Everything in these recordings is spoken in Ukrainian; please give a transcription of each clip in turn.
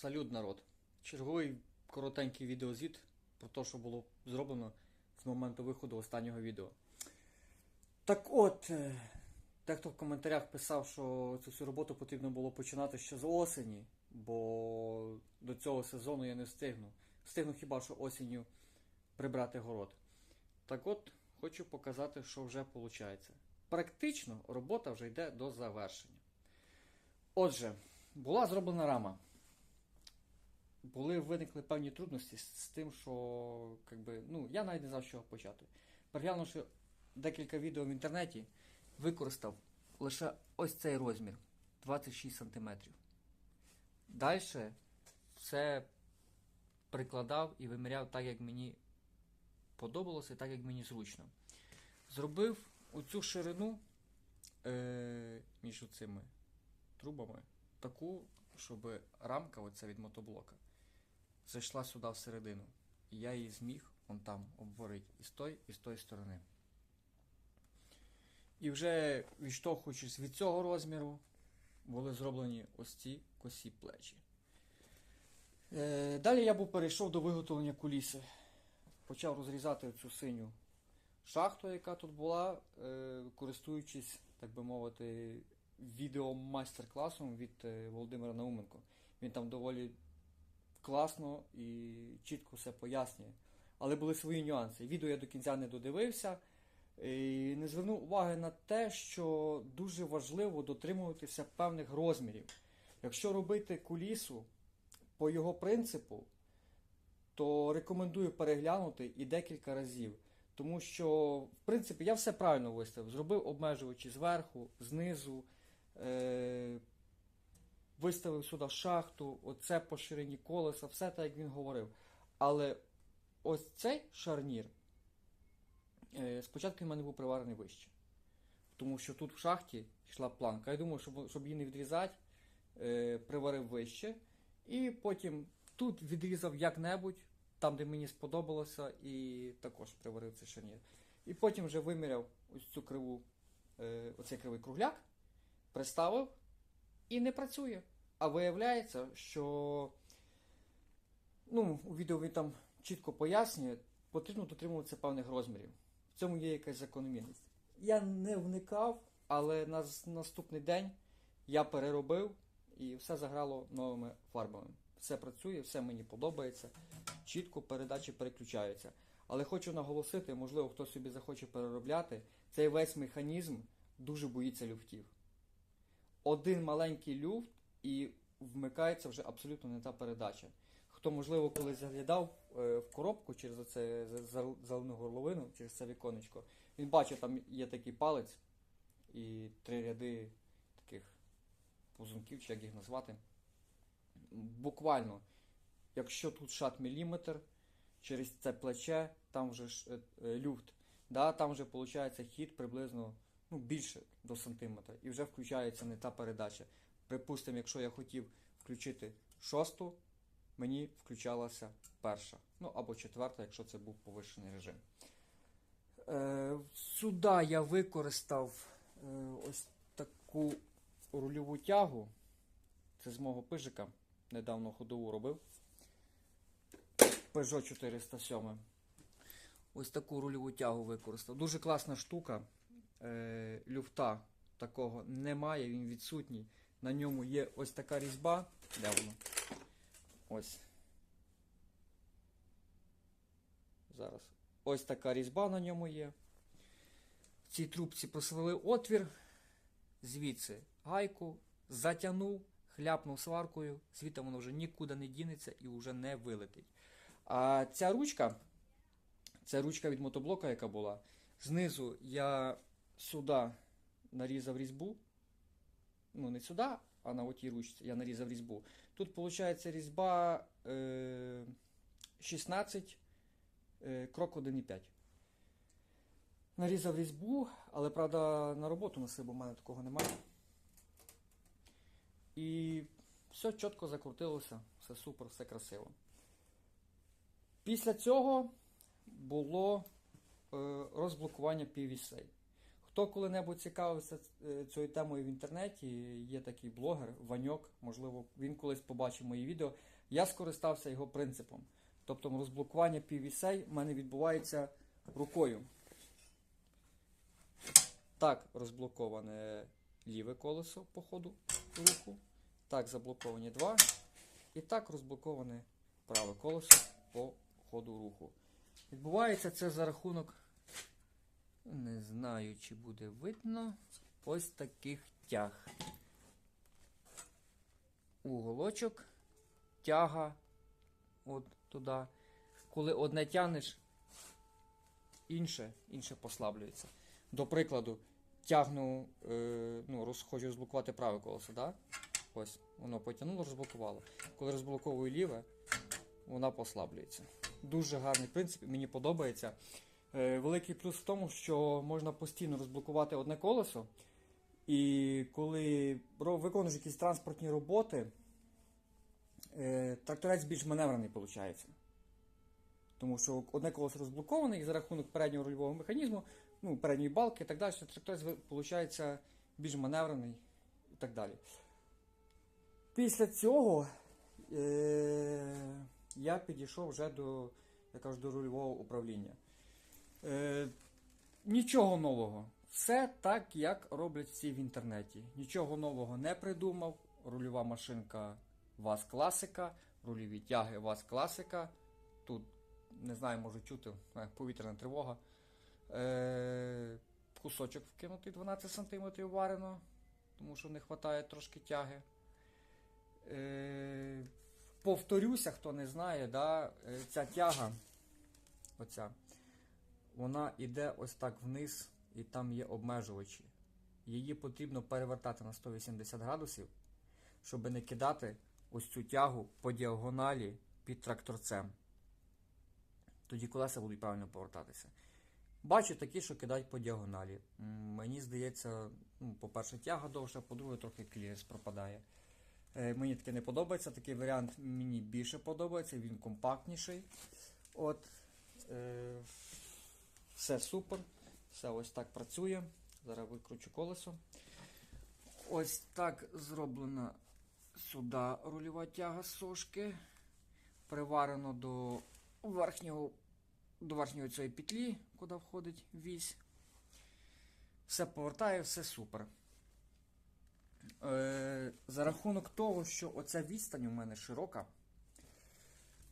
Салют, народ! Черговий коротенький відеозвіт про те, що було зроблено з моменту виходу останнього відео. Так от, е, дехто в коментарях писав, що цю всю роботу потрібно було починати ще з осені, бо до цього сезону я не встигну. Встигну хіба що осінню прибрати город. Так от, хочу показати, що вже виходить. Практично робота вже йде до завершення. Отже, була зроблена рама. Були виникли певні трудності з, з тим, що якби, ну, я навіть не знав, з чого почати. Переглянувши декілька відео в інтернеті, використав лише ось цей розмір 26 см. Далі все прикладав і виміряв так, як мені подобалося, так як мені зручно. Зробив оцю ширину е, між цими трубами таку, щоб рамка оця від мотоблока зайшла сюди всередину. І я її зміг вон там обварити і з тої, і з тої сторони. І вже відштовхуючись від цього розміру, були зроблені ось ці косі плечі. Е, далі я був перейшов до виготовлення куліси. Почав розрізати цю синю шахту, яка тут була, е, користуючись, так би мовити, відеомайстер-класом від е, Володимира Науменко. Він там доволі класно і чітко все пояснює. Але були свої нюанси. Відео я до кінця не додивився і не звернув уваги на те, що дуже важливо дотримуватися певних розмірів. Якщо робити кулісу по його принципу, то рекомендую переглянути і декілька разів. Тому що, в принципі, я все правильно виставив. Зробив обмежувачі зверху, знизу, е- виставив сюди шахту, оце по ширині колеса, все так, як він говорив. Але ось цей шарнір, е- спочатку в мене був приварений вище. Тому що тут в шахті йшла планка. Я думаю, щоб, щоб її не відрізати, е- приварив вище. І потім тут відрізав як-небудь, там, де мені сподобалося, і також приварив цей шарнір. І потім вже виміряв ось цю криву, е, оцей кривий кругляк, приставив і не працює. А виявляється, що ну, у відео він там чітко пояснює, потрібно дотримуватися певних розмірів. В цьому є якась закономірність. Я не вникав, але на наступний день я переробив і все заграло новими фарбами. Все працює, все мені подобається. Чітко передачі переключаються. Але хочу наголосити, можливо, хтось собі захоче переробляти, цей весь механізм дуже боїться люфтів. Один маленький люфт і вмикається вже абсолютно не та передача. Хто, можливо, колись заглядав е, в коробку через оце зелену горловину, через це віконечко, він бачив, там є такий палець і три ряди таких позумків, чи як їх назвати. Буквально, якщо тут шат міліметр, через це плече, там вже е, е, люфт, да, там вже виходить хід приблизно ну, більше до сантиметра. І вже включається не та передача. Припустимо, якщо я хотів включити шосту, мені включалася перша. Ну або четверта, якщо це був повищений режим. Е, сюди я використав е, ось таку рульову тягу. Це з мого пижика. Недавно ходову робив. Peugeot 407. Ось таку рульову тягу використав. Дуже класна штука. Е, люфта такого немає, він відсутній. На ньому є ось така різьба. Де воно? Ось. Зараз. Ось така різьба на ньому є. В цій трубці просвели отвір. Звідси гайку, затягнув, хляпнув сваркою, звідти воно вже нікуди не дінеться і вже не вилетить. А ця ручка, це ручка від мотоблока, яка була. Знизу я сюди нарізав різьбу. Ну, не сюди, а на отій ручці я нарізав різьбу. Тут, виходить, різьба е, 16, е, крок 1,5. Нарізав різьбу, але правда на роботу носив, бо в мене такого немає. І все чітко закрутилося, все супер, все красиво. Після цього було е, розблокування PVC. Хто коли-небудь цікавився е, цією темою в інтернеті, є такий блогер Ваньок, можливо, він колись побачив мої відео. Я скористався його принципом. Тобто розблокування PVSA в мене відбувається рукою. Так, розблоковане ліве колесо по ходу руху. Так, заблоковані два. І так розблоковане праве колесо по ходу руху. Відбувається це за рахунок, не знаю, чи буде видно, ось таких тяг. Уголочок, тяга от туди. Коли одне тягнеш, інше, інше послаблюється. До прикладу, тягну, е, ну, роз, хочу розблокувати праве колесо, да? Ось, воно потягнуло, розблокувало. Коли розблоковую ліве, вона послаблюється. Дуже гарний принцип, мені подобається. Е, великий плюс в тому, що можна постійно розблокувати одне колесо. І коли виконуєш якісь транспортні роботи, е, тракторець більш маневрений виходить. Тому що одне колесо розблоковане, і за рахунок переднього рульового механізму, ну, передньої балки і так далі, тракторець виходить більш маневрений і так далі. Після цього е- я підійшов вже до, я кажу, до рульового управління. Е- нічого нового. Все так, як роблять всі в інтернеті. Нічого нового не придумав. Рульова машинка ВАЗ класика, рульові тяги ВАЗ класика. Тут, не знаю, може чути повітряна тривога. Е, кусочок вкинутий 12 см варено, тому що не вистачає трошки тяги. Е, повторюся, хто не знає, да, е, ця тяга, оця, вона йде ось так вниз, і там є обмежувачі. Її потрібно перевертати на 180 градусів, щоб не кидати ось цю тягу по діагоналі під тракторцем. Тоді колеса будуть правильно повертатися. Бачу такі, що кидають по діагоналі. Мені здається, ну, по-перше, тяга довша, по-друге, трохи кліренс пропадає. Е, мені таке не подобається. Такий варіант мені більше подобається, він компактніший. От, е, все супер. Все ось так працює. Зараз викручу колесо. Ось так зроблена сюди рульова тяга сошки. Приварено до верхнього, до верхньої цієї петлі, куди входить вісь. Все повертає, все супер. Е, за рахунок того, що оця відстань у мене широка,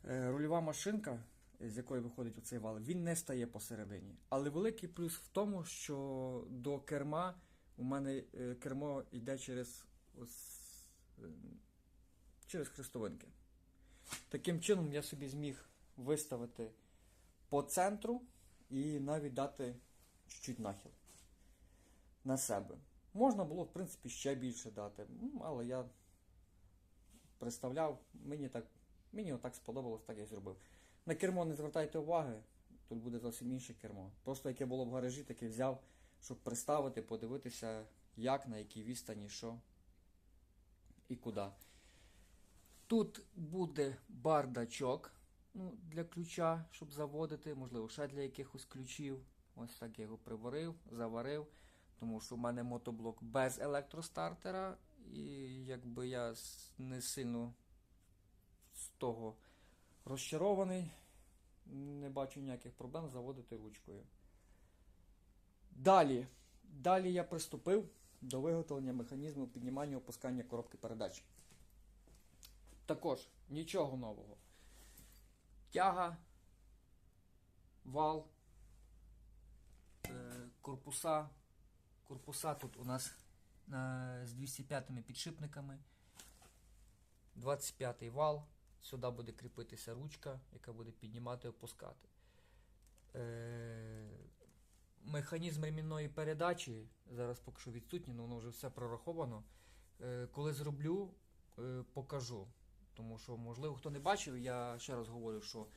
е, рульова машинка, з якої виходить оцей вал, він не стає посередині. Але великий плюс в тому, що до керма у мене е, кермо йде через, ось, е, через хрестовинки. Таким чином я собі зміг виставити по центру і навіть дати чуть-чуть нахил на себе. Можна було, в принципі, ще більше дати, але я представляв, мені так, мені отак сподобалось, так я зробив. На кермо не звертайте уваги, тут буде зовсім інше кермо. Просто яке було в гаражі, таке взяв, щоб приставити, подивитися, як, на якій відстані, що і куди. Тут буде бардачок ну, для ключа, щоб заводити, можливо, ще для якихось ключів. Ось так я його приварив, заварив. Тому що в мене мотоблок без електростартера, і якби я не сильно з того розчарований, не бачу ніяких проблем заводити ручкою. Далі. Далі я приступив до виготовлення механізму піднімання і опускання коробки передач. Також нічого нового. Тяга, вал, е, корпуса. Корпуса тут у нас е, з 205 підшипниками. 25 вал. Сюди буде кріпитися ручка, яка буде піднімати і опускати. Е, механізм ремінної передачі зараз поки що відсутній, але воно вже все прораховано. Е, коли зроблю, е, покажу. Тому що, можливо, хто не бачив, я ще раз говорю, що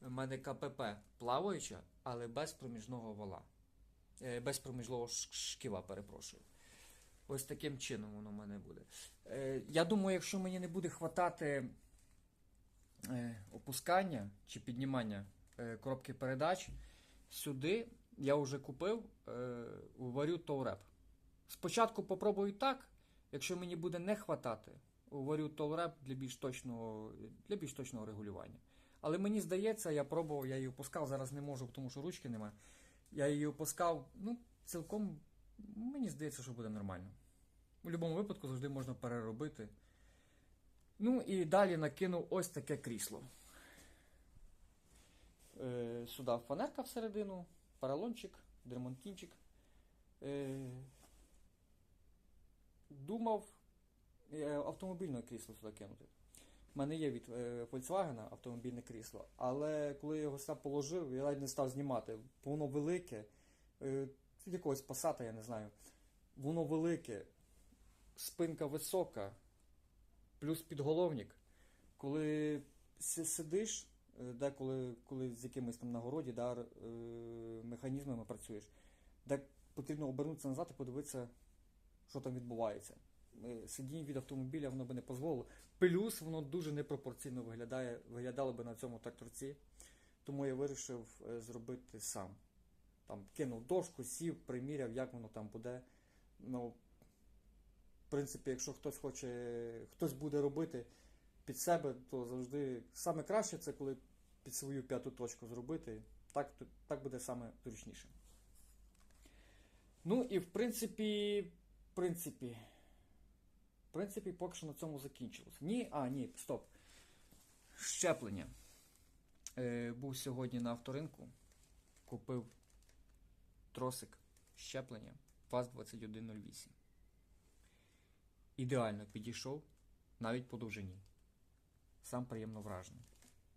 в мене КПП плаваюча, але без проміжного вала. Без проміжного шківа, перепрошую. Ось таким чином воно в мене буде. Я думаю, якщо мені не буде хватати опускання чи піднімання е, коробки передач, сюди я вже купив, е, варю Тоуреп. Спочатку попробую так, якщо мені буде не хватати, варю Тоуреп для більш точного, для більш точного регулювання. Але мені здається, я пробував, я її опускав, зараз не можу, тому що ручки немає. Я її опускав, ну, цілком, мені здається, що буде нормально. У будь-якому випадку завжди можна переробити. Ну і далі накинув ось таке крісло. Е, сюди фанерка всередину, поролончик, дремонтінчик. Е, думав е, автомобільне крісло сюди кинути. У мене є від Volkswagen автомобільне крісло, але коли я його сюди положив, я навіть не став знімати. Воно велике, якогось пасата, я не знаю. Воно велике, спинка висока, плюс підголовник. Коли сидиш, е, деколи коли з якимись там нагороді, да, е, механізмами працюєш, де потрібно обернутися назад і подивитися, що там відбувається. Е, Сидіння від автомобіля воно би не дозволило. Плюс воно дуже непропорційно виглядає, виглядало би на цьому тракторці. Тому я вирішив зробити сам. Там кинув дошку, сів, приміряв, як воно там буде. Ну, в принципі, якщо хтось хоче, хтось буде робити під себе, то завжди саме краще це коли під свою п'яту точку зробити. Так, так буде саме зручніше. Ну і в принципі, в принципі, в принципі, поки що на цьому закінчилось. Ні, а, ні, стоп. Щеплення. Е, був сьогодні на авторинку, купив тросик щеплення ВАЗ-2108. Ідеально підійшов навіть по довжині. Сам приємно вражений.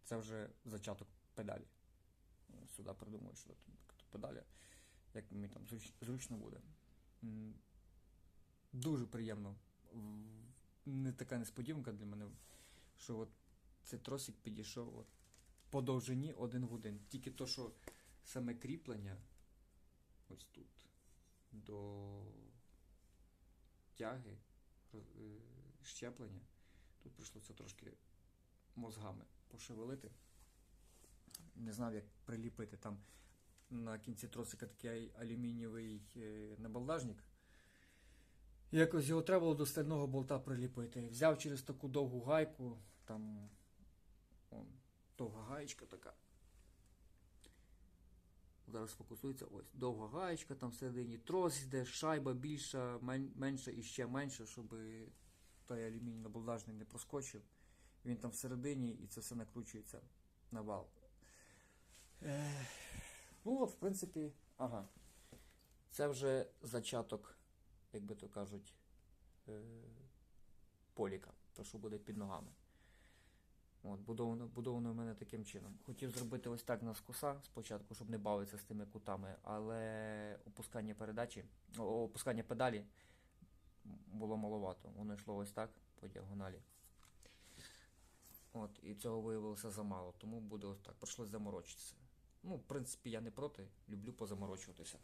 Це вже зачаток педалі. Сюди придумаю, що тут педаля, як мені там зручно буде. Дуже приємно. Не така несподіванка для мене, що от цей тросик підійшов от по довжині один в один. Тільки то, що саме кріплення ось тут до тяги, щеплення, тут прийшлося трошки мозгами пошевелити. Не знав, як приліпити там на кінці тросика такий алюмінієвий е, набалдажник. Якось його треба було до стального болта приліпити. Взяв через таку довгу гайку, там довга гаєчка така. Зараз фокусується ось. Довга гаєчка, там всередині трос йде, шайба більша, менша і ще менша, щоб той алюміній набалдажник не проскочив. Він там всередині і це все накручується на вал. Ну от, в принципі, ага. Це вже зачаток, як би то кажуть, е, поліка, то що буде під ногами. От, будовано, будовано в мене таким чином. Хотів зробити ось так на скоса спочатку, щоб не бавитися з тими кутами, але опускання передачі, опускання педалі було маловато. Воно йшло ось так по діагоналі. От, і цього виявилося замало, тому буде ось так. Прийшлось заморочитися. Ну, в принципі, я не проти, люблю позаморочуватися.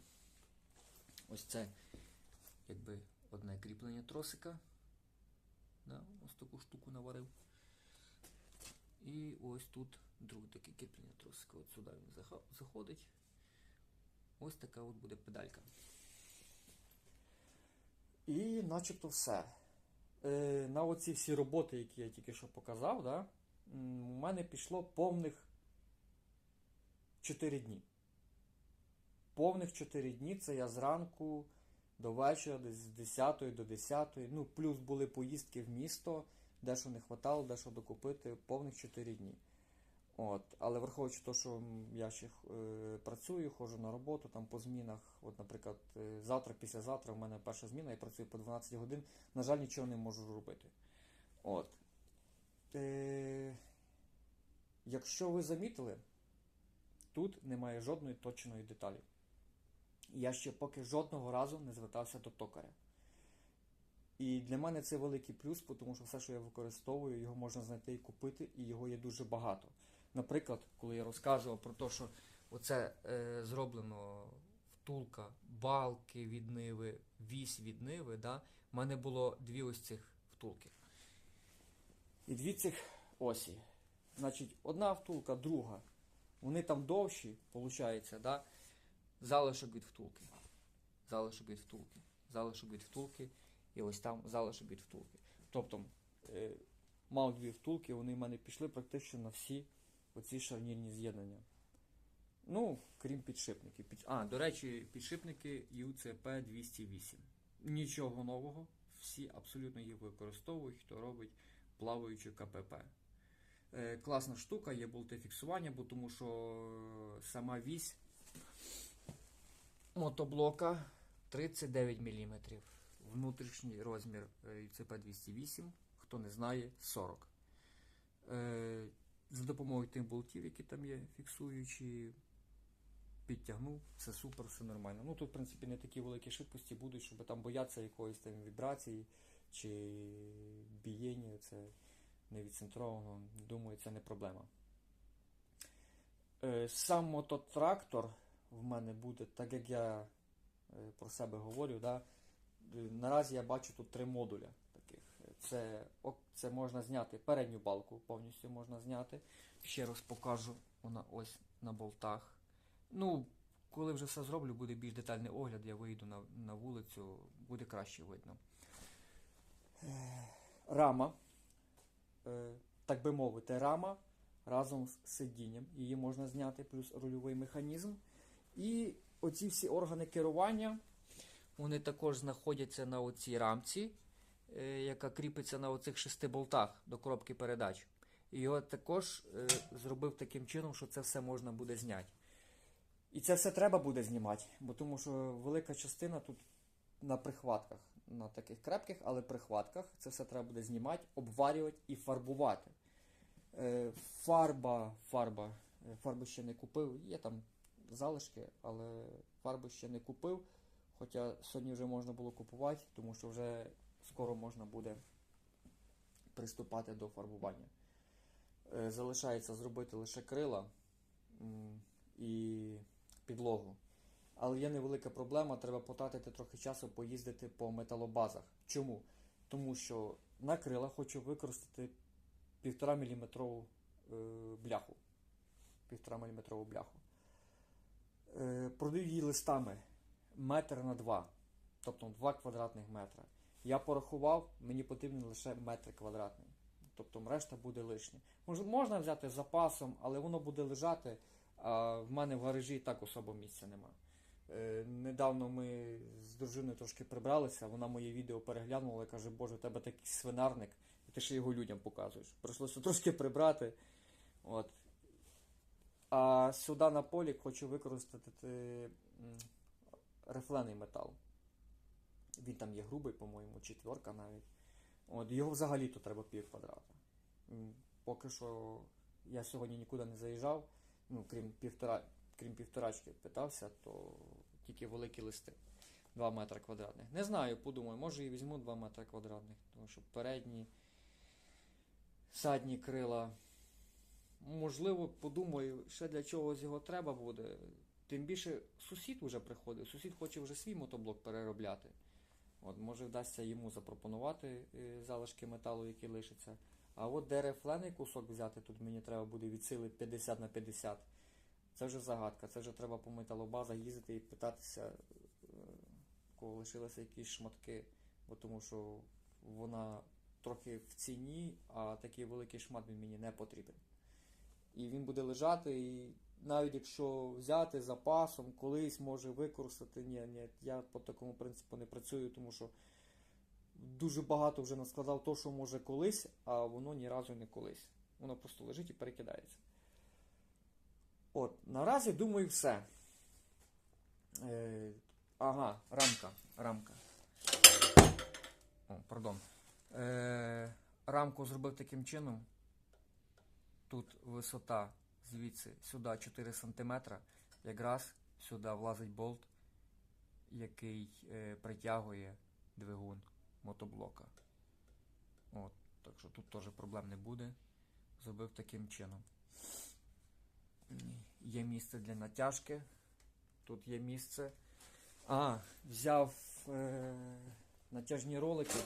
Ось це, якби одне кріплення тросика. Да, ось таку штуку наварив. І ось тут друге таке кріплення тросика. От сюди він заходить. Ось така от буде педалька. І начебто все. Е, на оці всі роботи, які я тільки що показав, да, у мене пішло повних 4 дні. Повних 4 дні це я зранку до вечора, десь з 10 до 10. Ну, плюс були поїздки в місто, дещо не хватало, дещо докупити, повних 4 дні. От, але враховуючи те, що я ще е, працюю, ходжу на роботу там по змінах. От, наприклад, е, завтра, післязавтра в мене перша зміна, я працюю по 12 годин, на жаль, нічого не можу робити. От. Е, якщо ви замітили, тут немає жодної точної деталі. Я ще поки жодного разу не звертався до токаря. І для мене це великий плюс, тому що все, що я використовую, його можна знайти і купити, і його є дуже багато. Наприклад, коли я розказував про те, що оце е, зроблено втулка, балки від ниви, вісь від ниви, да, в мене було дві ось цих втулки. І дві цих осі. Значить, одна втулка, друга. Вони там довші, виходить, да? залишок від втулки. Залишок від втулки. Залишок від втулки. І ось там залишок від втулки. Тобто, е, мав дві втулки, вони в мене пішли практично на всі оці шарнірні з'єднання. Ну, крім підшипників. Під... А, до речі, підшипники UCP 208. Нічого нового. Всі абсолютно їх використовують, хто робить плаваючу КПП. Е, класна штука, є болти фіксування, бо тому що е, сама вісь мотоблока 39 мм. Внутрішній розмір е, UCP 208, хто не знає, 40. Е, за допомогою тих болтів, які там є, фіксуючі, підтягнув, все супер, все нормально. Ну тут, в принципі, не такі великі швидкості будуть, щоб там боятися якоїсь там вібрації чи бієння. Це не відцентровано. Думаю, це не проблема. Е, Сам мототрактор в мене буде, так як я е, про себе говорю, да, е, наразі я бачу тут три модуля таких. Це, це можна зняти передню балку, повністю можна зняти. Ще раз покажу, вона ось на болтах. Ну, коли вже все зроблю, буде більш детальний огляд, я вийду на, на вулицю, буде краще видно. Е, Рама, е, так би мовити, рама разом з сидінням. Її можна зняти, плюс рульовий механізм. І оці всі органи керування, вони також знаходяться на оцій рамці, е, яка кріпиться на оцих шести болтах до коробки передач. І його також е, зробив таким чином, що це все можна буде зняти. І це все треба буде знімати, бо тому що велика частина тут на прихватках, на таких крепких, але прихватках. Це все треба буде знімати, обварювати і фарбувати. Е, фарба, фарба, фарбу ще не купив. Є там залишки, але фарбу ще не купив. Хоча сьогодні вже можна було купувати, тому що вже скоро можна буде приступати до фарбування. Е, залишається зробити лише крила і підлогу. Але є невелика проблема, треба потратити трохи часу поїздити по металобазах. Чому? Тому що на крила хочу використати 1,5 мм е, бляху. 1,5 мм бляху. Е, продаю її листами метр на 2, тобто 2 квадратних метра. Я порахував, мені потрібен лише метр квадратний. Тобто решта буде лишнє. Мож- Можна взяти з запасом, але воно буде лежати, а в мене в гаражі так особо місця нема. Е, недавно ми з дружиною трошки прибралися, вона моє відео переглянула і каже, Боже, у тебе такий свинарник, і ти ще його людям показуєш. Прийшлося трошки прибрати. От. А сюди на полі хочу використати рифлений метал. Він там є грубий, по-моєму, четверка навіть. От, його взагалі то треба пів квадрата. Поки що я сьогодні нікуди не заїжджав, ну, крім півтора, крім півторачки питався, то тільки великі листи. 2 метри квадратних. Не знаю, подумаю, може і візьму 2 метри квадратних, тому що передні задні крила. Можливо, подумаю, ще для чогось його треба буде. Тим більше сусід вже приходив, сусід хоче вже свій мотоблок переробляти. От, може вдасться йому запропонувати е, залишки металу, які лишаться. А от де рифлений кусок взяти, тут мені треба буде від сили 50 на 50. Це вже загадка, це вже треба по металобазах їздити і питатися, е, кого лишилися якісь шматки, бо тому що вона трохи в ціні, а такий великий шмат він мені не потрібен. І він буде лежати, і навіть якщо взяти запасом, колись може використати. Ні, ні, я по такому принципу не працюю, тому що дуже багато вже наскладав то, що може колись, а воно ні разу не колись. Воно просто лежить і перекидається. От, наразі думаю, все. Е, ага, рамка. Рамка. О, пардон. Е, рамку зробив таким чином. Тут висота звідси сюди 4 см. Якраз сюди влазить болт, який е, притягує двигун мотоблока. От, так що тут теж проблем не буде. Зробив таким чином. Є місце для натяжки. Тут є місце. А, взяв е, натяжні ролики.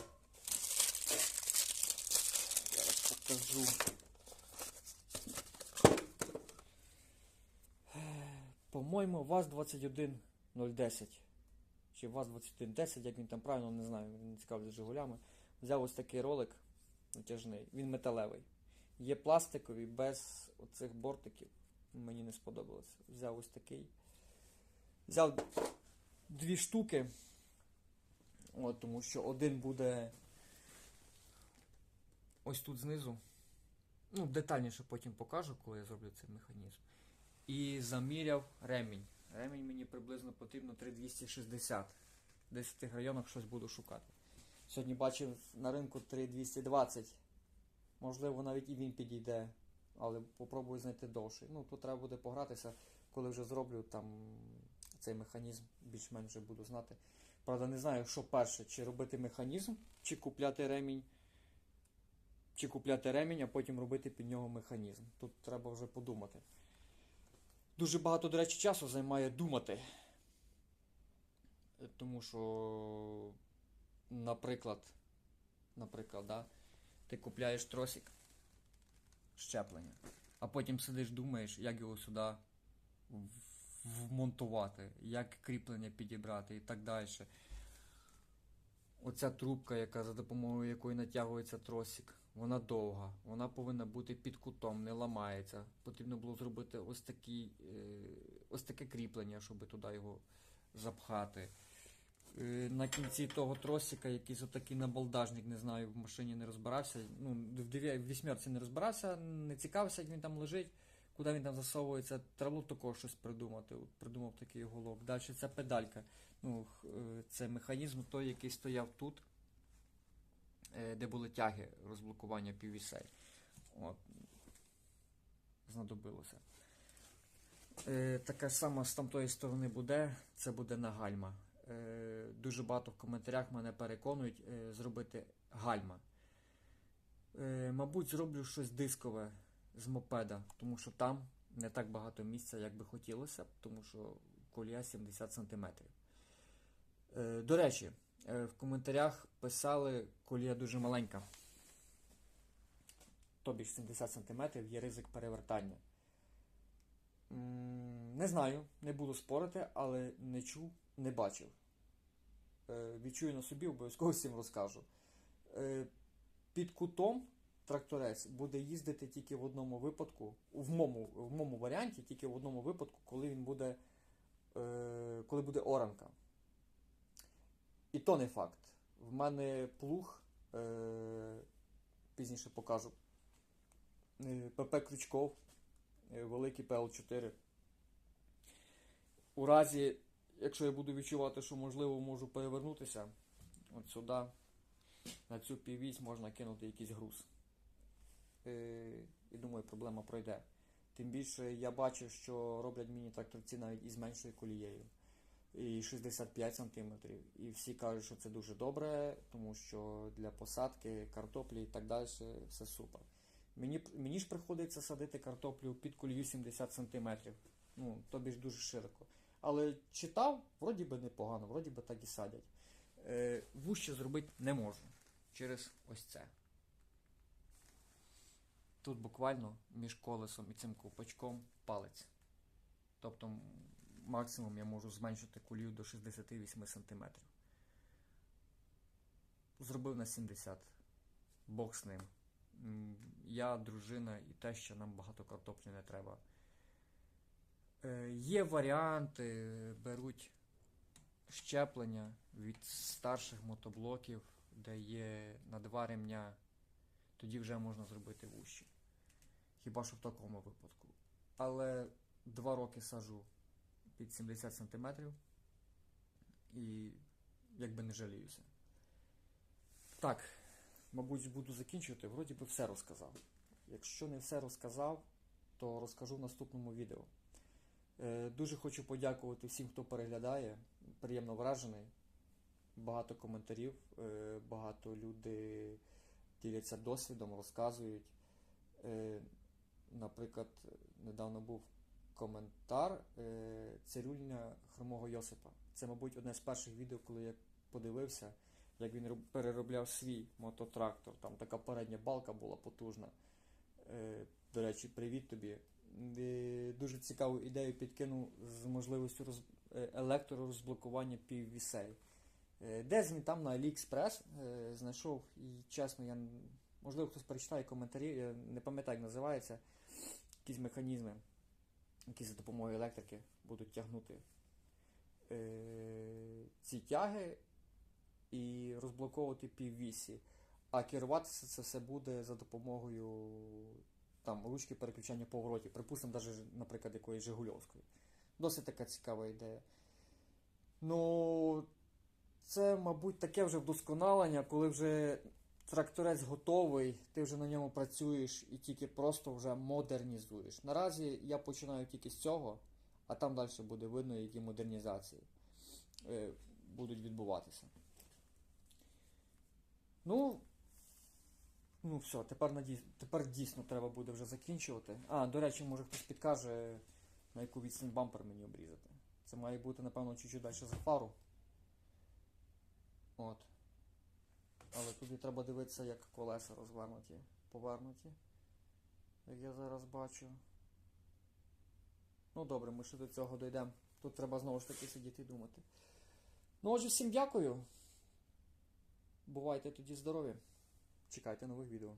Зараз покажу. По-моєму, ВАЗ-21010. Чи ВАЗ-2110, як він там правильно, не знаю, він не цікавий Жигулями. Взяв ось такий ролик натяжний, він металевий. Є пластиковий без оцих бортиків. Мені не сподобалось. Взяв ось такий. Взяв дві штуки. От, тому що один буде ось тут знизу. Ну, детальніше потім покажу, коли я зроблю цей механізм. І заміряв ремінь. Ремінь мені приблизно потрібно 3260. Десь в тих районах щось буду шукати. Сьогодні бачив на ринку 3220. Можливо, навіть і він підійде, але попробую знайти довший. Ну, тут треба буде погратися, коли вже зроблю там цей механізм, більш-менш вже буду знати. Правда, не знаю, що перше, чи робити механізм, чи купляти ремінь, чи купляти ремінь, а потім робити під нього механізм. Тут треба вже подумати. Дуже багато, до речі, часу займає думати. Тому що, наприклад, наприклад, да, ти купляєш тросик щеплення, а потім сидиш, думаєш, як його сюди вмонтувати, як кріплення підібрати і так далі. Оця трубка, яка за допомогою якої натягується тросик, вона довга, вона повинна бути під кутом, не ламається. Потрібно було зробити ось, такі, е, ось таке кріплення, щоб туди його запхати. Е, На кінці того тросика якийсь отакий набалдажник, не знаю, в машині не розбирався. Ну, в вісьмерці не розбирався, не цікавився, як він там лежить, куди він там засовується. Треба було також щось придумати. От придумав такий уголок. Далі ця педалька. Ну, е, це механізм той, який стояв тут, де були тяги розблокування піввісей. От. Знадобилося. Е, така сама з тамтої сторони буде, це буде на гальма. Е, дуже багато в коментарях мене переконують е, зробити гальма. Е, мабуть, зроблю щось дискове з мопеда, тому що там не так багато місця, як би хотілося, тому що колія 70 см. Е, до речі, е, в коментарях писали, колія дуже маленька. Тобі 70 см є ризик перевертання. Не знаю, не буду спорити, але не чув, не бачив. Е, Відчую на собі, обов'язково всім розкажу. Е, Під кутом тракторець буде їздити тільки в одному випадку, в моєму, в моєму варіанті, тільки в одному випадку, коли він буде, е, коли буде оранка. І то не факт. В мене плуг, е, пізніше покажу. е, ПП Крючков, е, великий ПЛ4. У разі, якщо я буду відчувати, що можливо можу перевернутися, от сюди, на цю піввісь можна кинути якийсь груз. Е, і думаю, проблема пройде. Тим більше я бачив, що роблять міні-тракторці навіть із меншою колією. І 65 см. І всі кажуть, що це дуже добре, тому що для посадки картоплі і так далі все супер. Мені, мені ж приходиться садити картоплю під колію 70 см. Ну, тобі ж дуже широко. Але читав, вроді би непогано, вроді би так і садять. Е, вуще зробити не можу через ось це. Тут буквально між колесом і цим ковпачком палець. Тобто максимум я можу зменшити колію до 68 см. Зробив на 70. Бог з ним. Я, дружина і те, що нам багато картоплі не треба. Е, Є варіанти, беруть щеплення від старших мотоблоків, де є на два ремня, тоді вже можна зробити вущі. Хіба що в такому випадку. Але два роки сажу під 70 см і якби не жаліюся. Так, мабуть, буду закінчувати. Вроді би все розказав. Якщо не все розказав, то розкажу в наступному відео. Е, Дуже хочу подякувати всім, хто переглядає. Приємно вражений. Багато коментарів, е, багато люди діляться досвідом, розказують. Е, Наприклад, недавно був коментар е, цирюльня хромого Йосипа. Це, мабуть, одне з перших відео, коли я подивився, як він переробляв свій мототрактор. Там така передня балка була потужна. Е, До речі, привіт тобі. е, дуже цікаву ідею підкинув з можливістю роз... електророзблокування піввісей. Десь він там на AliExpress знайшов, і чесно, я можливо хтось перечитає коментарі, я не пам'ятаю, як називається, якісь механізми, які за допомогою електрики будуть тягнути е, ці тяги і розблоковувати піввісі. А керуватися це все буде за допомогою там, ручки переключання поворотів. Припустимо, навіть, наприклад, якоїсь Жигульовської. Досить така цікава ідея. Ну, це, мабуть, таке вже вдосконалення, коли вже тракторець готовий, ти вже на ньому працюєш і тільки просто вже модернізуєш. Наразі я починаю тільки з цього, а там далі буде видно, які модернізації е, будуть відбуватися. Ну, ну все, тепер, наді... тепер дійсно треба буде вже закінчувати. А, до речі, може хтось підкаже, на яку відстань бампер мені обрізати. Це має бути, напевно, чуть-чуть далі за фару. От. Але туди треба дивитися, як колеса розвернуті, повернуті. Як я зараз бачу. Ну добре, ми ще до цього дійдемо. Тут треба знову ж таки сидіти і думати. Ну, отже, всім дякую. Бувайте тоді здорові. Чекайте нових відео.